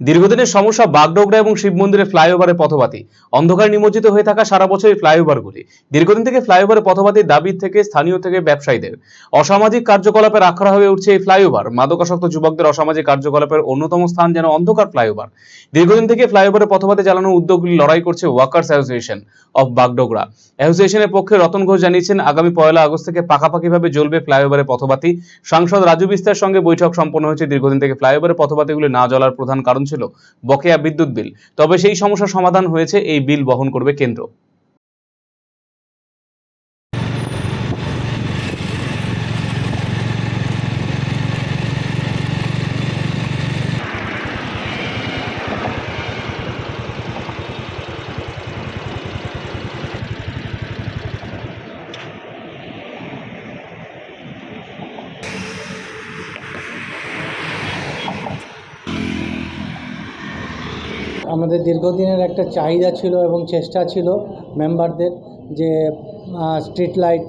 দীর্ঘদিনের সমস্যা বাগডোগরা এবং শিব মন্দিরের ফ্লাইওভারের পথবাতি। অন্ধকার নিমজ্জিত হয়ে থাকা সারা বছর এই ফ্লাইওভারগুলি। দীর্ঘদিন থেকে ফ্লাইওভারের পথবাতির দাবি থেকে স্থানীয় থেকে ব্যবসায়ীদের। অসামাজিক কার্যকলাপের আখড়া হয়ে উঠছে এই ফ্লাইওভার। মাদকাসক্ত যুবকদের অসামাজিক কার্যকলাপের অন্যতম স্থান যেন অন্ধকার ফ্লাইওভার। দীর্ঘদিন থেকে ফ্লাইওভারের পথবাতি চালানোর উদ্যোগগুলি লড়াই করছে ওয়ার্কার্স অ্যাসোসিয়েশন অফ বাগডোগরা। অ্যাসোসিয়েশনের পক্ষে রতন ঘোষ জানিয়েছেন, আগামী পয়লা আগস্ট থেকে পাকাপাকিভাবে জ্বলবে ফ্লাইওভারের পথবাতি। সাংসদ রাজু বিস্তার সঙ্গে বৈঠক সম্পন্ন হয়েছে। দীর্ঘদিন থেকে ফ্লাইওভারের পথবাতিগুলি না জ্বলার প্রধান কারণ ছিল বকেয়া বিদ্যুৎ বিল। তবে সেই সমস্যার সমাধান হয়েছে এই বিল বহন করবে কেন্দ্র। আমাদের দীর্ঘদিনের একটা চাহিদা ছিল এবং চেষ্টা ছিল মেম্বারদের যে স্ট্রিট লাইট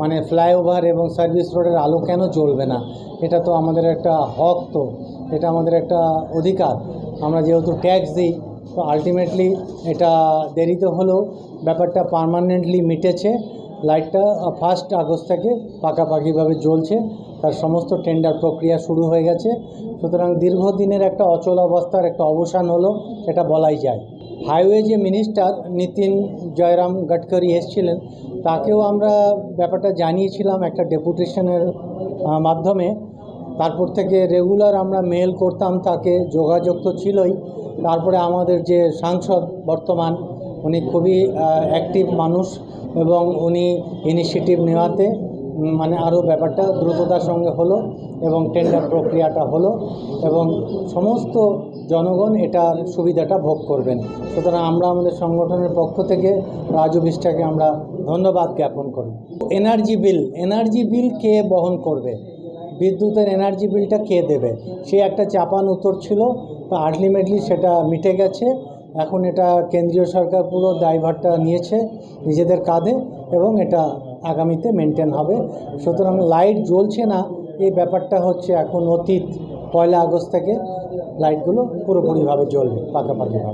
মানে ফ্লাইওভার এবং সার্ভিস রোডের আলো কেন জ্বলবে না? এটা তো আমাদের একটা হক তো। এটা আমাদের একটা অধিকার। আমরা যেহেতু ট্যাক্স দিই, তো আলটিমেটলি এটা দেরিতে হলেও ব্যাপারটা পার্মানেন্টলি মিটেছে। লাইটটা ফার্স্ট আগস্ট থেকে পাকাপাকিভাবে জ্বলছে। তার সমস্ত টেন্ডার প্রক্রিয়া শুরু হয়ে গেছে। সুতরাং দীর্ঘদিনের একটা অচল অবস্থার একটা অবসান হলো, এটা বলাই যায়। হাইওয়ে যে মিনিস্টার নীতিন জয়রাম গডকরি এসেছিলেন, তাকেও আমরা ব্যাপারটা জানিয়েছিলাম একটা ডেপুটেশনের মাধ্যমে। তারপর থেকে রেগুলার আমরা মেল করতাম, তাকে যোগাযোগ তো ছিলই। তারপরে আমাদের যে সাংসদ বর্তমান, উনি খুবই অ্যাক্টিভ মানুষ এবং উনি ইনিশিয়েটিভ নেওয়াতে মানে আরও ব্যাপারটা দ্রুততার সঙ্গে হলো এবং টেন্ডার প্রক্রিয়াটা হলো এবং সমস্ত জনগণ এটার সুবিধাটা ভোগ করবেন। সুতরাং আমরা আমাদের সংগঠনের পক্ষ থেকে রাজু বিষ্টাকে আমরা ধন্যবাদ জ্ঞাপন করি। এনার্জি বিল এনার্জি বিল কে বহন করবে? বিদ্যুতের এনার্জি বিলটা কে দেবে? সে একটা চাপান উত্তর ছিল, তো আলটিমেটলি সেটা মিটে গেছে। এখন এটা কেন্দ্রীয় সরকার পুরো দায়ভারটা নিয়েছে নিজেদের কাঁধে এবং এটা আগামীতে মেনটেন হবে। সুতরাং লাইট জ্বলছে না, এই ব্যাপারটা হচ্ছে এখন অতীত, পয়লা আগস্ট থেকে লাইটগুলো পুরোপুরিভাবে জ্বলবে, পাকাপাকিভাবে।